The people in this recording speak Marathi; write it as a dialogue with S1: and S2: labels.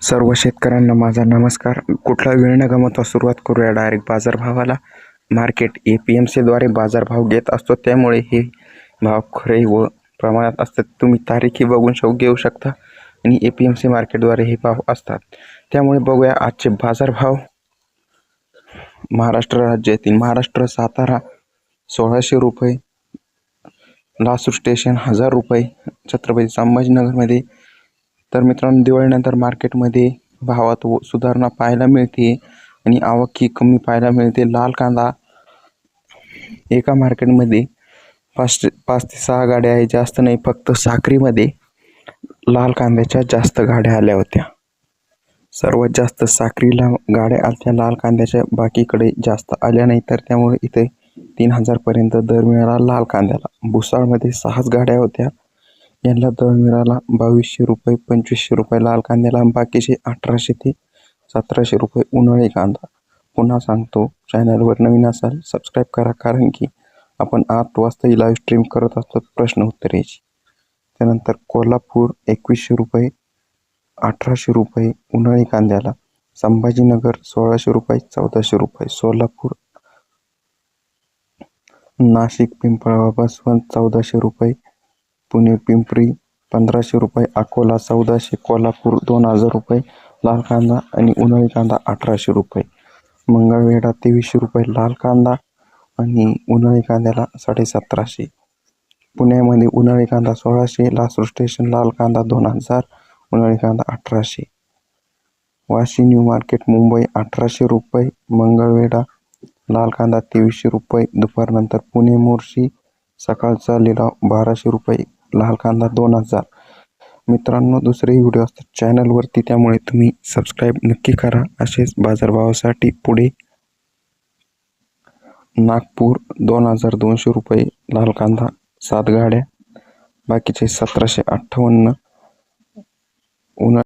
S1: सर्व शेतकऱ्यांना माझा नमस्कार. कुठला वेळ न गमवता सुरुवात करूया डायरेक्ट बाजारभावाला. मार्केट ए पी एम सीद्वारे बाजारभाव घेत असतो त्यामुळे हे भाव खरे व प्रमाणात असतात. तुम्ही तारीखही बघून शो घेऊ शकता आणि ए पी एम सी मार्केटद्वारे हे भाव असतात. त्यामुळे बघूया आजचे बाजारभाव. महाराष्ट्र राज्यातील महाराष्ट्र सातारा सोळाशे रुपये लासूर स्टेशन हजार रुपये छत्रपती संभाजीनगरमध्ये तर मित्रांनो दिवाळीनंतर मार्केटमध्ये भावात व सुधारणा पाहायला मिळते आणि आवक ही कमी पाहायला मिळते. लाल कांदा एका मार्केटमध्ये पाच ते पाच ते सहा गाड्या आहे जास्त नाही फक्त साखरीमध्ये लाल कांद्याच्या जास्त गाड्या आल्या होत्या. सर्वात जास्त साखरीला गाड्या आल्या लाल कांद्याच्या बाकीकडे जास्त आल्या नाही तर त्यामुळे इथे तीन हजारपर्यंत दर मिळाला लाल कांद्याला. भुसाळमध्ये सहाच गाड्या होत्या. यांना दर मिळाला बावीसशे रुपये पंचवीसशे रुपये लाल कांद्याला बाकीचे अठराशे ते सतराशे रुपये उन्हाळी कांदा. पुन्हा सांगतो चॅनलवर नवीन असाल सबस्क्राईब करा कारण की आपण आठ वाजता ही लाईव्ह स्ट्रीम करत असतो प्रश्न उत्तरेची. त्यानंतर कोल्हापूर एकवीसशे रुपये अठराशे रुपये उन्हाळी कांद्याला. संभाजीनगर सोळाशे रुपये चौदाशे रुपये. सोलापूर नाशिक पिंपळा बसवंत चौदाशे रुपये पुणे पिंपरी पंधराशे रुपये अकोला चौदाशे कोल्हापूर दोन हजार रुपये लाल कांदा आणि उन्हाळी कांदा अठराशे रुपये. मंगळवेढा तेवीसशे रुपये लाल कांदा आणि उन्हाळी कांद्याला साडेसतराशे. पुण्यामध्ये उन्हाळी कांदा सोळाशे लासूर स्टेशन लाल कांदा दोन हजार उन्हाळी कांदा अठराशे. वाशी न्यू मार्केट मुंबई अठराशे रुपये मंगळवेढा लाल कांदा तेवीसशे रुपये दुपारनंतर पुणे मोर्शी सकाळचा लिलाव बाराशे रुपये लाल कांदा दोन हजार. मित्रांनो दुसरेही व्हिडिओ असतात चॅनलवरती त्यामुळे तुम्ही सबस्क्राईब नक्की करा. असेच बाजारभावासाठी पुढे नागपूर दोन हजार दोनशे रुपये लाल कांदा सात गाड्या बाकीचे सतराशे अठ्ठावन्न उन्हा